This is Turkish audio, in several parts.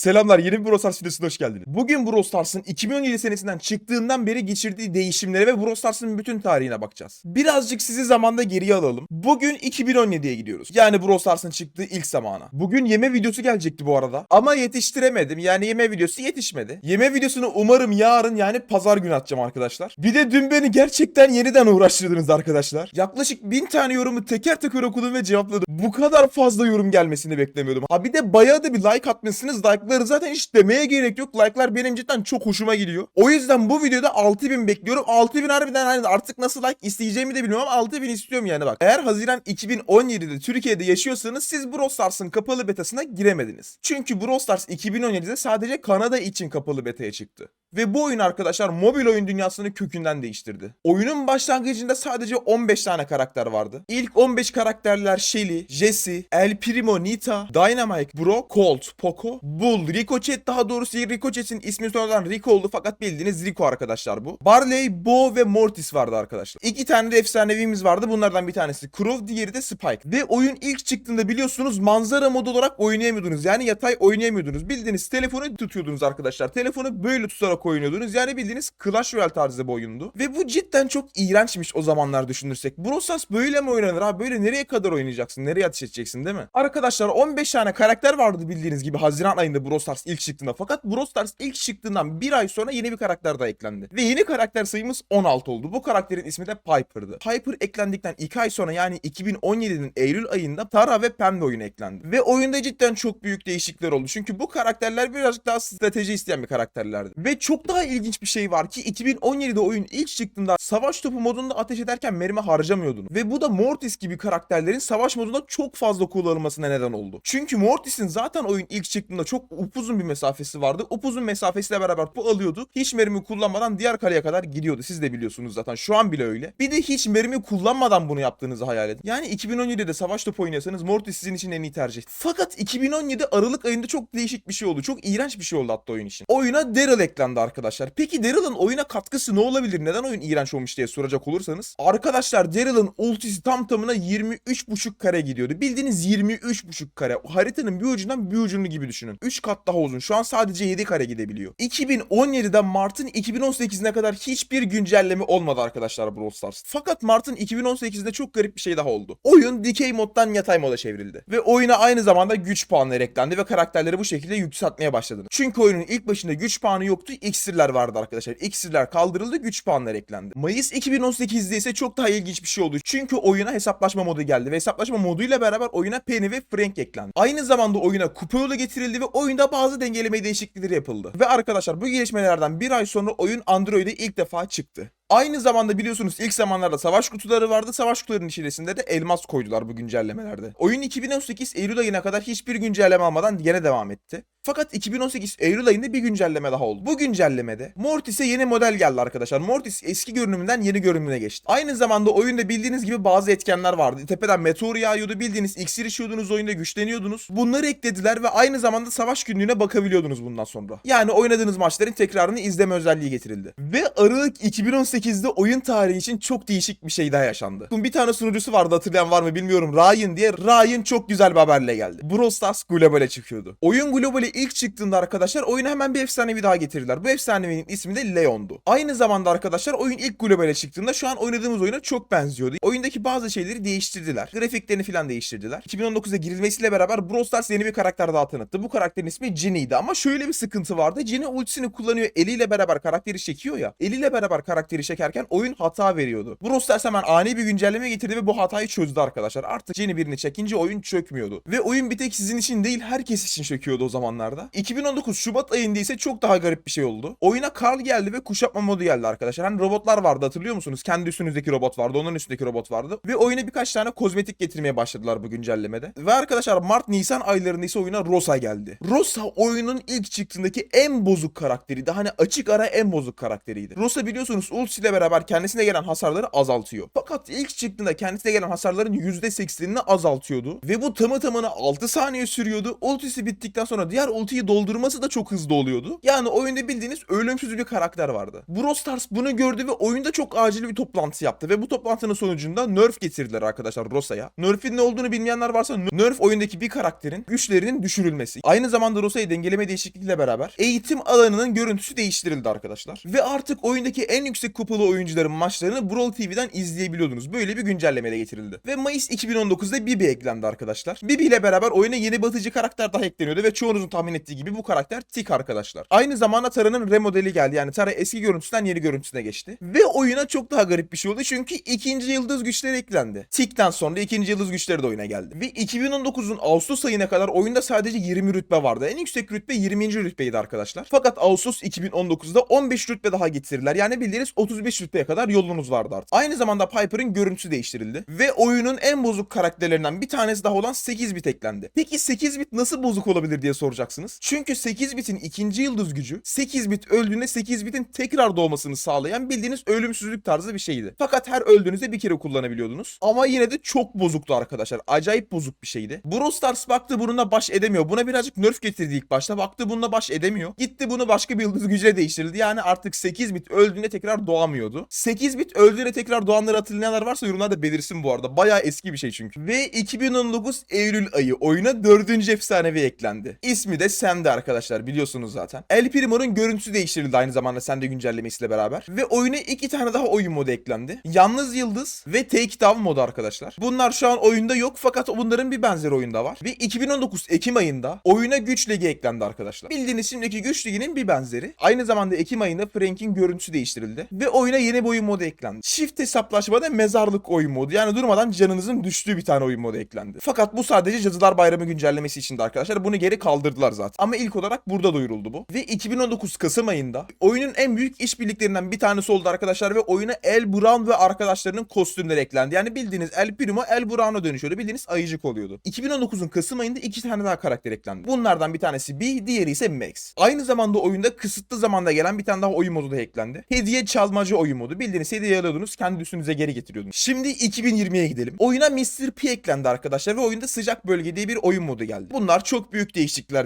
Selamlar yeni bir Brawl videosuna hoş geldiniz. Bugün Brawl Stars'ın 2017 senesinden çıktığından beri geçirdiği değişimlere ve Brawl bütün tarihine bakacağız. Birazcık sizi zamanda geriye alalım. Bugün 2017'ye gidiyoruz. Yani Brawl çıktığı ilk zamana. Bugün yeme videosu gelecekti bu arada. Ama yetiştiremedim. Yani yeme videosu yetişmedi. Yeme videosunu umarım yarın yani pazar günü atacağım arkadaşlar. Bir de dün beni gerçekten yeniden uğraştırdınız arkadaşlar. Yaklaşık bin tane yorumu teker teker okudum ve cevapladım. Bu kadar fazla yorum gelmesini beklemiyordum. Ha bir de bayağı da bir like atmışsınız. Like'ları zaten hiç demeye gerek yok. Like'lar benim cidden çok hoşuma gidiyor. O yüzden bu videoda 6000 bekliyorum. 6000 harbiden hani artık nasıl like isteyeceğimi de bilmiyorum ama 6000 istiyorum yani bak. Eğer Haziran 2017'de Türkiye'de yaşıyorsanız siz Brawl Stars'ın kapalı betasına giremediniz. Çünkü Brawl Stars 2017'de sadece Kanada için kapalı betaya çıktı. Ve bu oyun arkadaşlar mobil oyun dünyasını kökünden değiştirdi. Oyunun başlangıcında sadece 15 tane karakter vardı. İlk 15 karakterler Shelly, Jesse, El Primo, Nita, Dynamite, Bro, Colt, Poco, Bull, Ricochet daha doğrusu Ricochet'in ismi sonradan Rico oldu fakat bildiğiniz Rico arkadaşlar bu. Barley, Bo ve Mortis vardı arkadaşlar. İki tane de efsanevimiz vardı. Bunlardan bir tanesi Crow, diğeri de Spike. Ve oyun ilk çıktığında biliyorsunuz manzara modu olarak oynayamıyordunuz. Yani yatay oynayamıyordunuz. Bildiğiniz telefonu tutuyordunuz arkadaşlar. Telefonu böyle tutarak oynuyordunuz. Yani bildiğiniz Clash Royale tarzı bir oyundu. Ve bu cidden çok iğrençmiş o zamanlar düşünürsek. Brawl Stars böyle mi oynanır abi? Böyle nereye kadar oynayacaksın? Nereye ateş edeceksin değil mi? Arkadaşlar 15 tane karakter vardı bildiğiniz gibi Haziran ayında Brawl Stars ilk çıktığında. Fakat Brawl Stars ilk çıktığından bir ay sonra yeni bir karakter daha eklendi. Ve yeni karakter sayımız 16 oldu. Bu karakterin ismi de Piper'dı. Piper eklendikten 2 ay sonra yani 2017'nin Eylül ayında Tara ve Pam de oyuna eklendi. Ve oyunda cidden çok büyük değişiklikler oldu. Çünkü bu karakterler birazcık daha strateji isteyen bir karakterlerdi. Ve çok daha ilginç bir şey var ki 2017'de oyun ilk çıktığında savaş topu modunda ateş ederken mermi harcamıyordun. Ve bu da Mortis gibi karakterlerin savaş modunda çok fazla kullanılmasına neden oldu. Çünkü Mortis'in zaten oyun ilk çıktığında çok upuzun bir mesafesi vardı. Upuzun mesafesiyle beraber bu alıyordu. Hiç mermi kullanmadan diğer kaleye kadar gidiyordu. Siz de biliyorsunuz zaten. Şu an bile öyle. Bir de hiç mermi kullanmadan bunu yaptığınızı hayal edin. Yani 2017'de savaş topu oynasanız Mortis sizin için en iyi tercih. Fakat 2017 Aralık ayında çok değişik bir şey oldu. Çok iğrenç bir şey oldu hatta oyun için. Oyuna Daryl eklendi arkadaşlar. Peki Daryl'ın oyuna katkısı ne olabilir? Neden oyun iğrenç olmuş diye soracak olursanız. Arkadaşlar Daryl'ın ultisi tam tamına 23.5 kare gidiyordu. Bildiğiniz 23.5 kare. Haritanın bir ucundan bir ucunu gibi düşünün. 3 kat daha uzun. Şu an sadece 7 kare gidebiliyor. 2017'den Mart'ın 2018'ine kadar hiçbir güncelleme olmadı arkadaşlar Brawl Stars. Fakat Mart'ın 2018'de çok garip bir şey daha oldu. Oyun dikey moddan yatay moda çevrildi. Ve oyuna aynı zamanda güç puanları eklendi ve karakterleri bu şekilde yükseltmeye başladınız. Çünkü oyunun ilk başında güç puanı yoktu. İksirler vardı arkadaşlar. İksirler kaldırıldı, güç puanları eklendi. Mayıs 2018'de ise çok daha ilginç bir şey oldu. Çünkü oyuna hesaplaşma modu geldi ve hesaplaşma moduyla beraber oyuna Penny ve Frank eklendi. Aynı zamanda oyuna kupa yolu getirildi ve oyunda bazı dengeleme değişiklikleri yapıldı. Ve arkadaşlar bu gelişmelerden bir ay sonra oyun Android'e ilk defa çıktı. Aynı zamanda biliyorsunuz ilk zamanlarda savaş kutuları vardı. Savaş kutularının içerisinde de elmas koydular bu güncellemelerde. Oyun 2018 Eylül ayına kadar hiçbir güncelleme almadan yine devam etti. Fakat 2018 Eylül ayında bir güncelleme daha oldu. Bu güncellemede Mortis'e yeni model geldi arkadaşlar. Mortis eski görünümünden yeni görünümüne geçti. Aynı zamanda oyunda bildiğiniz gibi bazı etkenler vardı. Tepeden meteor yağıyordu. Bildiğiniz iksir içiyordunuz oyunda güçleniyordunuz. Bunları eklediler ve aynı zamanda savaş günlüğüne bakabiliyordunuz bundan sonra. Yani oynadığınız maçların tekrarını izleme özelliği getirildi. Ve Aralık 2018'de oyun tarihi için çok değişik bir şey daha yaşandı. Bir tane sunucusu vardı hatırlayan var mı bilmiyorum. Ryan diye. Ryan çok güzel bir haberle geldi. Brawl Stars globale çıkıyordu. Oyun globale ilk çıktığında arkadaşlar oyuna hemen bir efsanevi daha getirdiler. Bu efsanevinin ismi de Leon'du. Aynı zamanda arkadaşlar oyun ilk globale çıktığında şu an oynadığımız oyuna çok benziyordu. Oyundaki bazı şeyleri değiştirdiler. Grafiklerini falan değiştirdiler. 2019'a girilmesiyle beraber Brawl Stars yeni bir karakter daha tanıttı. Bu karakterin ismi Ginny'ydi ama şöyle bir sıkıntı vardı. Ginny ultisini kullanıyor. Eliyle beraber karakteri çekiyor ya. Eliyle beraber karakteri çekerken oyun hata veriyordu. Brawl Stars hemen ani bir güncelleme getirdi ve bu hatayı çözdü arkadaşlar. Artık Ginny birini çekince oyun çökmüyordu. Ve oyun bir tek sizin için değil herkes için çöküyordu o zamanlarda. 2019 Şubat ayında ise çok daha garip bir şey oldu. Oyuna Karl geldi ve kuşatma modu geldi arkadaşlar. Hani robotlar vardı hatırlıyor musunuz? Kendi üstünüzdeki robot vardı, onun üstündeki robot vardı. Ve oyuna birkaç tane kozmetik getirmeye başladılar bu güncellemede. Ve arkadaşlar Mart-Nisan aylarında ise oyuna Rosa geldi. Rosa oyunun ilk çıktığındaki en bozuk karakteriydi. Hani açık ara en bozuk karakteriydi. Rosa biliyorsunuz ultisi ile beraber kendisine gelen hasarları azaltıyor. Fakat ilk çıktığında kendisine gelen hasarların %80'ini azaltıyordu. Ve bu tamı tamına 6 saniye sürüyordu. Ultisi bittikten sonra diğer ultiyi doldurması da çok hızlı oluyordu. Yani oyunda bildiğiniz ölümsüz bir karakter vardı. Brawl Stars bunu gördü ve oyunda çok acil bir toplantı yaptı ve bu toplantının sonucunda nerf getirdiler arkadaşlar Rosa'ya. Nerf'in ne olduğunu bilmeyenler varsa nerf oyundaki bir karakterin güçlerinin düşürülmesi. Aynı zamanda Rosa'yı dengeleme değişikliğiyle beraber eğitim alanının görüntüsü değiştirildi arkadaşlar. Ve artık oyundaki en yüksek kupalı oyuncuların maçlarını Brawl TV'den izleyebiliyordunuz. Böyle bir güncelleme de getirildi. Ve Mayıs 2019'da Bibi eklendi arkadaşlar. Bibi ile beraber oyuna yeni batıcı karakter daha ekleniyordu ve çoğunuzun tahmin ettiği gibi bu karakter Tik arkadaşlar. Aynı zamanda Tara'nın remodeli geldi. Yani Tara eski görüntüsünden yeni görüntüsüne geçti. Ve oyuna çok daha garip bir şey oldu çünkü ikinci yıldız güçleri eklendi. Tik'ten sonra ikinci yıldız güçleri de oyuna geldi. Ve 2019'un Ağustos ayına kadar oyunda sadece 20 rütbe vardı. En yüksek rütbe 20. rütbeydi arkadaşlar. Fakat Ağustos 2019'da 15 rütbe daha getirdiler. Yani bildiğiniz 35 rütbeye kadar yolunuz vardı artık. Aynı zamanda Piper'ın görüntüsü değiştirildi. Ve oyunun en bozuk karakterlerinden bir tanesi daha olan 8 bit eklendi. Peki 8 bit nasıl bozuk olabilir diye soracaksınız. Çünkü 8 bitin ikinci yıldız gücü 8 bit öldüğünde 8 bitin tekrar doğmasını sağlayan bildiğiniz ölümsüzlük tarzı bir şeydi. Fakat her öldüğünüzde bir kere kullanabiliyordunuz. Ama yine de çok bozuktu arkadaşlar. Acayip bozuk bir şeydi. Brawl Stars baktı bununla baş edemiyor. Buna birazcık nerf getirdi ilk başta. Baktı bununla baş edemiyor. Gitti bunu başka bir yıldız gücüne değiştirdi. Yani artık 8 bit öldüğünde tekrar doğamıyordu. 8 bit öldüğünde tekrar doğanları hatırlayanlar varsa yorumlarda belirsin bu arada. Bayağı eski bir şey çünkü. Ve 2019 Eylül ayı oyuna 4. efsanevi eklendi. İsmi de Sam'di arkadaşlar biliyorsunuz zaten. El Primo'nun görüntüsü değiştirildi aynı zamanda Sam'de güncellemesiyle beraber. Ve oyuna iki tane daha oyun modu eklendi. Yalnız Yıldız ve Take Down modu arkadaşlar. Bunlar şu an oyunda yok fakat bunların bir benzeri oyunda var. Ve 2019 Ekim ayında oyuna Güç Ligi eklendi arkadaşlar. Bildiğiniz şimdiki Güç Ligi'nin bir benzeri. Aynı zamanda Ekim ayında Frank'in görüntüsü değiştirildi. Ve oyuna yeni bir oyun modu eklendi. Çift hesaplaşmada mezarlık oyun modu. Yani durmadan canınızın düştüğü bir tane oyun modu eklendi. Fakat bu sadece Cadılar Bayramı güncellemesi içindi arkadaşlar. Bunu geri kaldırdılar zaten. Ama ilk olarak burada duyuruldu bu. Ve 2019 Kasım ayında oyunun en büyük işbirliklerinden bir tanesi oldu arkadaşlar ve oyuna El Brown ve arkadaşlarının kostümleri eklendi. Yani bildiğiniz El Primo El Brown'a dönüşüyordu. Bildiğiniz ayıcık oluyordu. 2019'un Kasım ayında iki tane daha karakter eklendi. Bunlardan bir tanesi B, diğeri ise Max. Aynı zamanda oyunda kısıtlı zamanda gelen bir tane daha oyun modu da eklendi. Hediye çalmacı oyun modu. Bildiğiniz hediye alıyordunuz kendi üstünüze geri getiriyordunuz. Şimdi 2020'ye gidelim. Oyuna Mr. P eklendi arkadaşlar ve oyunda sıcak bölge diye bir oyun modu geldi. Bunlar çok büyük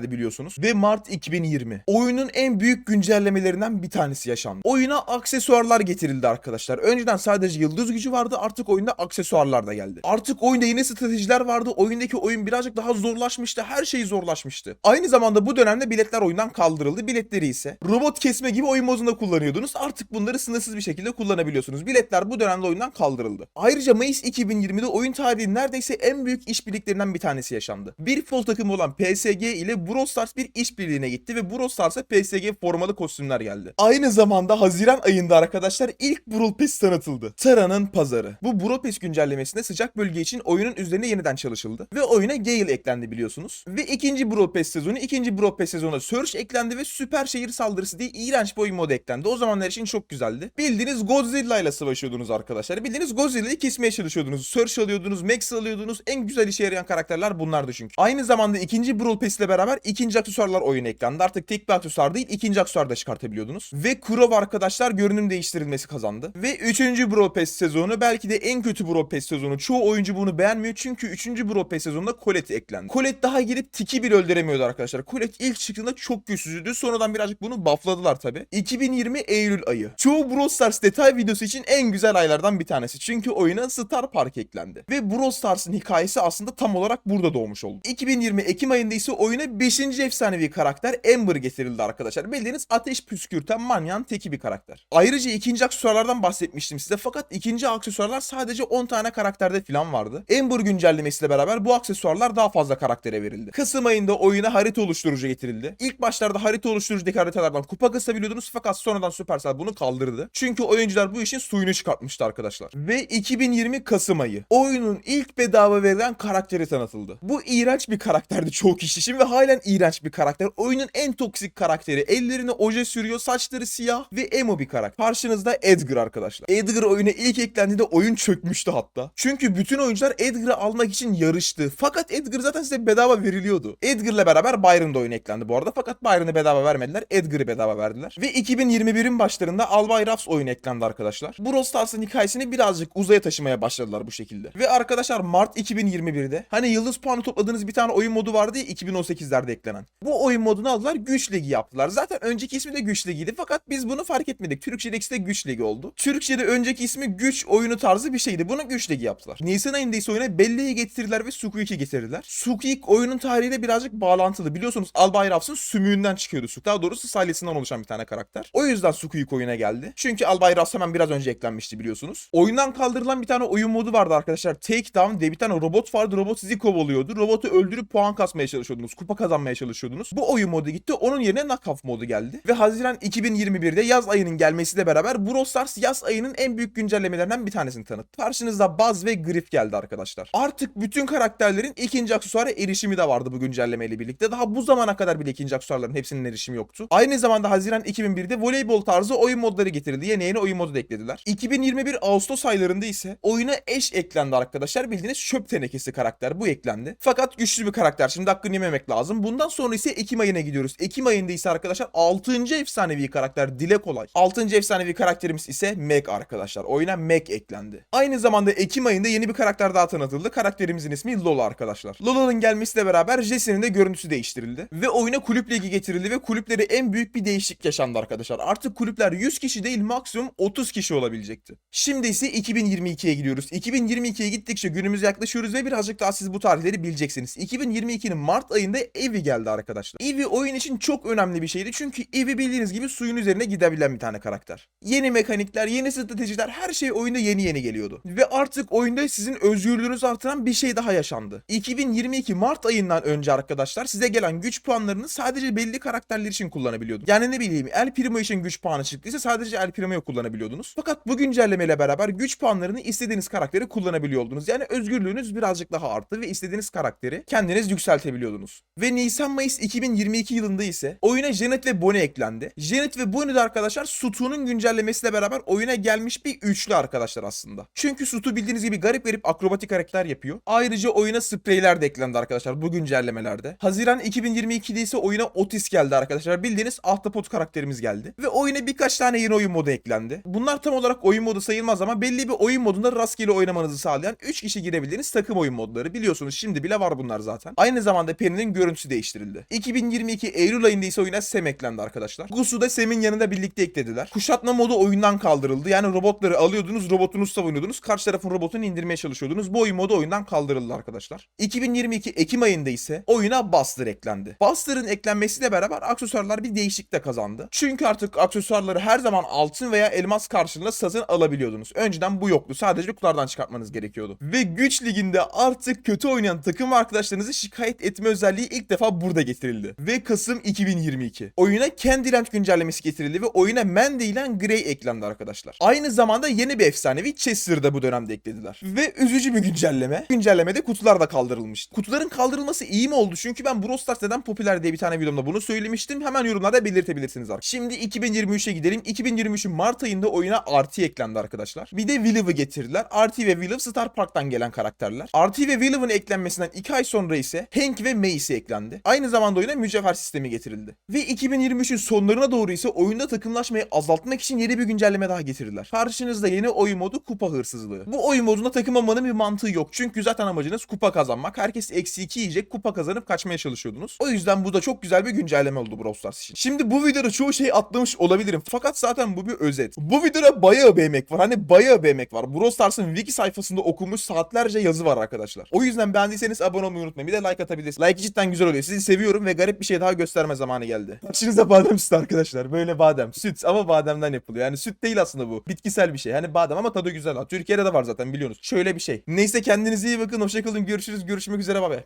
değişikliklerdi biliyorsunuz. Ve Mart 2020. Oyunun en büyük güncellemelerinden bir tanesi yaşandı. Oyuna aksesuarlar getirildi arkadaşlar. Önceden sadece yıldız gücü vardı artık oyunda aksesuarlar da geldi. Artık oyunda yeni stratejiler vardı. Oyundaki oyun birazcık daha zorlaşmıştı. Her şey zorlaşmıştı. Aynı zamanda bu dönemde biletler oyundan kaldırıldı. Biletleri ise robot kesme gibi oyun modunda kullanıyordunuz. Artık bunları sınırsız bir şekilde kullanabiliyorsunuz. Biletler bu dönemde oyundan kaldırıldı. Ayrıca Mayıs 2020'de oyun tarihinin neredeyse en büyük işbirliklerinden bir tanesi yaşandı. Bir futbol takımı olan PSG ile Brawl Stars bir işbirliğine gitti ve Brawl Stars'a PSG formalı kostümler geldi. Aynı zamanda Haziran ayında arkadaşlar ilk Brawl Pass tanıtıldı. Tara'nın pazarı. Bu Brawl Pass güncellemesinde sıcak bölge için oyunun üzerine yeniden çalışıldı. Ve oyuna Gale eklendi biliyorsunuz. Ve ikinci Brawl Pass sezonu, ikinci Brawl Pass sezonuna Surge eklendi ve süper şehir saldırısı diye iğrenç bir oyun modu eklendi. O zamanlar için çok güzeldi. Bildiğiniz Godzilla ile savaşıyordunuz arkadaşlar. Bildiğiniz Godzilla'yı kesmeye çalışıyordunuz. Surge alıyordunuz, Max alıyordunuz. En güzel işe yarayan karakterler bunlardı çünkü. Aynı zamanda ikinci Brawl Pass ile beraber ikinci aksesuarlar oyuna eklendi. Artık tek bir aksesuar değil, ikinci aksesuar da çıkartabiliyordunuz. Ve Kurov arkadaşlar görünüm değiştirilmesi kazandı. Ve üçüncü Brawl Pass sezonu belki de en kötü Brawl Pass sezonu. Çoğu oyuncu bunu beğenmiyor çünkü üçüncü Brawl Pass sezonunda Colette eklendi. Colette daha girip tiki bir öldüremiyordu arkadaşlar. Colette ilk çıktığında çok güçsüzdü. Sonradan birazcık bunu buffladılar tabi. 2020 Eylül ayı. Çoğu Brawl Stars detay videosu için en güzel aylardan bir tanesi. Çünkü oyuna Star Park eklendi. Ve Brawl Stars'ın hikayesi aslında tam olarak burada doğmuş oldu. 2020 Ekim ayında ise oyuna 5. efsanevi karakter Ember getirildi arkadaşlar. Bildiğiniz ateş püskürten manyan teki bir karakter. Ayrıca ikinci aksesuarlardan bahsetmiştim size fakat ikinci aksesuarlar sadece 10 tane karakterde falan vardı. Ember güncellemesiyle beraber bu aksesuarlar daha fazla karaktere verildi. Kasım ayında oyuna harita oluşturucu getirildi. İlk başlarda harita oluşturucudaki haritalardan kupa kasabiliyordunuz fakat sonradan Supercell bunu kaldırdı. Çünkü oyuncular bu işin suyunu çıkartmıştı arkadaşlar. Ve 2020 Kasım ayı oyunun ilk bedava verilen karakteri tanıtıldı. Bu iğrenç bir karakterdi çoğu kişi için ve halen iğrenç bir karakter. Oyunun en toksik karakteri. Ellerine oje sürüyor, saçları siyah ve emo bir karakter. Karşınızda Edgar arkadaşlar. Edgar oyuna ilk eklendiğinde oyun çökmüştü hatta. Çünkü bütün oyuncular Edgar'ı almak için yarıştı. Fakat Edgar zaten size bedava veriliyordu. Edgar'la beraber Byron da oyuna eklendi bu arada. Fakat Byron'ı bedava vermediler. Edgar'ı bedava verdiler. Ve 2021'in başlarında Albay Raps oyuna eklendi arkadaşlar. Brawl Stars'ın hikayesini birazcık uzaya taşımaya başladılar bu şekilde. Ve arkadaşlar Mart 2021'de hani yıldız puanı topladığınız bir tane oyun modu vardı ya 2018'lerde eklenen. Bu oyun modunu aldılar Güç Ligi yaptılar. Zaten önceki ismi de Güç Ligi'ydi fakat biz bunu fark etmedik. Türkçe'de ikisi de Güç Ligi oldu. Türkçe'de önceki ismi Güç oyunu tarzı bir şeydi. Bunu Güç Ligi yaptılar. Nisan ayında ise oyuna Belle'yi getirdiler ve Sukuyik'i getirdiler. Sukuyik oyunun tarihiyle birazcık bağlantılı. Biliyorsunuz Albay Raps'ın sümüğünden çıkıyordu Sukuyik. Daha doğrusu salyasından oluşan bir tane karakter. O yüzden Sukuyik oyuna geldi. Çünkü Albay Raps hemen biraz önce eklenmişti biliyorsunuz. Oyundan kaldırılan bir tane oyun modu vardı arkadaşlar. Takedown diye bir tane robot vardı. Robot sizi kovalıyordu. Robotu öldürüp puan kasmaya çalışıyordunuz. Kupa kazanmaya çalışıyordunuz. Bu oyun modu gitti. Onun yerine knockoff modu geldi. Ve Haziran 2021'de yaz ayının gelmesiyle beraber Brawl Stars yaz ayının en büyük güncellemelerinden bir tanesini tanıttı. Karşınızda Buzz ve Griff geldi arkadaşlar. Artık bütün karakterlerin ikinci aksesuara erişimi de vardı bu güncellemeyle birlikte. Daha bu zamana kadar bile ikinci aksesuarların hepsinin erişimi yoktu. Aynı zamanda Haziran 2001'de voleybol tarzı oyun modları getirildi. Yeni yeni oyun modu da eklediler. 2021 Ağustos aylarında ise oyuna eş eklendi arkadaşlar. Bildiğiniz çöp tenekesi karakter bu eklendi. Fakat güçlü bir karakter. Şimdi hakkını yememek lazım. Bundan sonra ise Ekim ayına gidiyoruz. Ekim ayında ise arkadaşlar 6. efsanevi karakter Dile Kolay. 6. efsanevi karakterimiz ise Meg arkadaşlar. Oyuna Meg eklendi. Aynı zamanda Ekim ayında yeni bir karakter daha tanıtıldı. Karakterimizin ismi Lola arkadaşlar. Lola'nın gelmesiyle beraber Jesse'nin de görüntüsü değiştirildi. Ve oyuna kulüp ligi getirildi ve kulüpleri en büyük bir değişiklik yaşandı arkadaşlar. Artık kulüpler 100 kişi değil maksimum 30 kişi olabilecekti. Şimdi ise 2022'ye gidiyoruz. 2022'ye gittikçe günümüze yaklaşıyoruz ve birazcık daha siz bu tarihleri bileceksiniz. 2022'nin Mart ayında Eevee geldi arkadaşlar. Eevee oyun için çok önemli bir şeydi çünkü Eevee bildiğiniz gibi suyun üzerine gidebilen bir tane karakter. Yeni mekanikler, yeni stratejiler her şey oyunda yeni yeni geliyordu. Ve artık oyunda sizin özgürlüğünüzü artıran bir şey daha yaşandı. 2022 Mart ayından önce arkadaşlar size gelen güç puanlarını sadece belli karakterler için kullanabiliyordunuz. Yani ne bileyim El Primo için güç puanı çıktıysa sadece El Primo'yu kullanabiliyordunuz. Fakat bu güncellemeyle beraber güç puanlarını istediğiniz karakteri kullanabiliyordunuz. Yani özgürlüğünüz birazcık daha arttı ve istediğiniz karakteri kendiniz yükseltebiliyordunuz. Ve Nisan-Mayıs 2022 yılında ise oyuna Janet ve Bonnie eklendi. Janet ve Bonnie de arkadaşlar Sutu'nun güncellemesiyle beraber oyuna gelmiş bir üçlü arkadaşlar aslında. Çünkü Sutu bildiğiniz gibi garip garip akrobatik hareketler yapıyor. Ayrıca oyuna spreyler de eklendi arkadaşlar bu güncellemelerde. Haziran 2022'de ise oyuna Otis geldi arkadaşlar. Bildiğiniz Ahtapot karakterimiz geldi. Ve oyuna birkaç tane yeni oyun modu eklendi. Bunlar tam olarak oyun modu sayılmaz ama belli bir oyun modunda rastgele oynamanızı sağlayan 3 kişi girebildiğiniz takım oyun modları. Biliyorsunuz şimdi bile var bunlar zaten. Aynı zamanda Penny'nin görüntüsü değiştirildi. 2022 Eylül ayında ise oyuna Sam eklendi arkadaşlar. Gusu da Sam'in yanında birlikte eklediler. Kuşatma modu oyundan kaldırıldı. Yani robotları alıyordunuz, robotunuzu savunuyordunuz. Karşı tarafın robotunu indirmeye çalışıyordunuz. Bu oyun modu oyundan kaldırıldı arkadaşlar. 2022 Ekim ayında ise oyuna Buster eklendi. Buster'ın eklenmesiyle beraber aksesuarlar bir değişiklik de kazandı. Çünkü artık aksesuarları her zaman altın veya elmas karşılığında satın alabiliyordunuz. Önceden bu yoktu. Sadece kutulardan çıkartmanız gerekiyordu. Ve güç liginde artık kötü oynayan takım arkadaşlarınızı şikayet etme özelliği ilk defa burada getirildi. Ve Kasım 2022. Oyuna Candyland güncellemesi getirildi ve oyuna Mandy ile Grey eklendi arkadaşlar. Aynı zamanda yeni bir efsanevi Chester'ı da bu dönemde eklediler. Ve üzücü bir güncelleme. Güncellemede kutular da kaldırılmıştı. Kutuların kaldırılması iyi mi oldu? Çünkü ben Brawl Stars neden popüler diye bir tane videomda bunu söylemiştim. Hemen yorumlarda belirtebilirsiniz arkadaşlar. Şimdi 2023'e gidelim. 2023'ün Mart ayında oyuna RT eklendi arkadaşlar. Bir de Willow'ı getirdiler. RT ve Willow Star Park'tan gelen karakterler. RT ve Willow'ın eklenmesinden 2 ay sonra ise Hank ve Macy eklendi. Aynı zamanda oyuna mücevher sistemi getirildi. Ve 2023'ün sonlarına doğru ise oyunda takımlaşmayı azaltmak için yeni bir güncelleme daha getirdiler. Karşınızda yeni oyun modu kupa hırsızlığı. Bu oyun modunda takım olmanın bir mantığı yok. Çünkü zaten amacınız kupa kazanmak. Herkes eksi 2 yiyecek kupa kazanıp kaçmaya çalışıyordunuz. O yüzden bu da çok güzel bir güncelleme oldu Brawl Stars için. Şimdi bu videoda çoğu şey atlamış olabilirim. Fakat zaten bu bir özet. Bu videoda bayağı bir emek var. Hani bayağı bir emek var. Brawl Stars'ın wiki sayfasında okunmuş saatlerce yazı var arkadaşlar. O yüzden beğendiyseniz abone olmayı unutmayın. Bir de like atabilirsiniz. Like cidden güzel oluyor. Sizi seviyorum ve garip bir şey daha gösterme zamanı geldi. Karşınızda badem sütü arkadaşlar. Böyle badem. Süt ama bademden yapılıyor. Yani süt değil aslında bu. Bitkisel bir şey. Hani badem ama tadı güzel. Türkiye'de de var zaten biliyorsunuz. Şöyle bir şey. Neyse kendinize iyi bakın. Hoşçakalın. Görüşürüz. Görüşmek üzere. Bye.